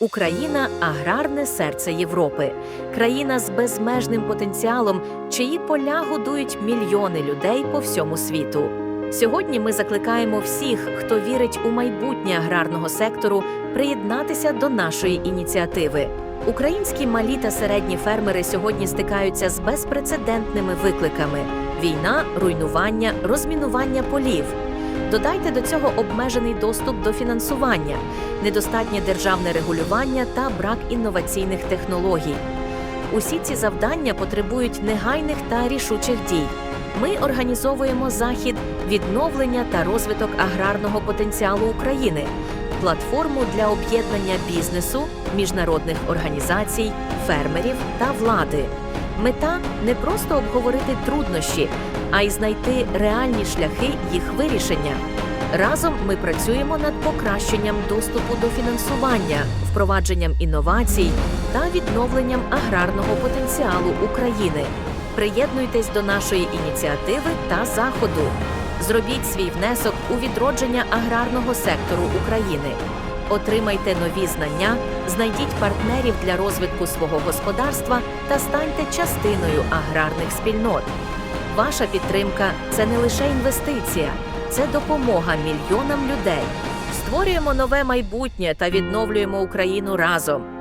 Україна аграрне серце Європи, країна з безмежним потенціалом, чиї поля годують мільйони людей по всьому світу. Сьогодні ми закликаємо всіх, хто вірить у майбутнє аграрного сектору, приєднатися до нашої ініціативи. Українські малі та середні фермери сьогодні стикаються з безпрецедентними викликами: війна, руйнування, розмінування полів. Додайте до цього обмежений доступ до фінансування, недостатнє державне регулювання та брак інноваційних технологій. Усі ці завдання потребують негайних та рішучих дій. Ми організовуємо захід відновлення та розвиток аграрного потенціалу України, платформу для об'єднання бізнесу, міжнародних організацій, фермерів та влади. Мета не просто обговорити труднощі, а й знайти реальні шляхи їх вирішення. Разом ми працюємо над покращенням доступу до фінансування, впровадженням інновацій та відновленням аграрного потенціалу України. Приєднуйтесь до нашої ініціативи та заходу. Зробіть свій внесок у відродження аграрного сектору України. Отримайте нові знання, знайдіть партнерів для розвитку свого господарства та станьте частиною аграрних спільнот. Ваша підтримка це не лише інвестиція, це допомога мільйонам людей. Створюємо нове майбутнє та відновлюємо Україну разом.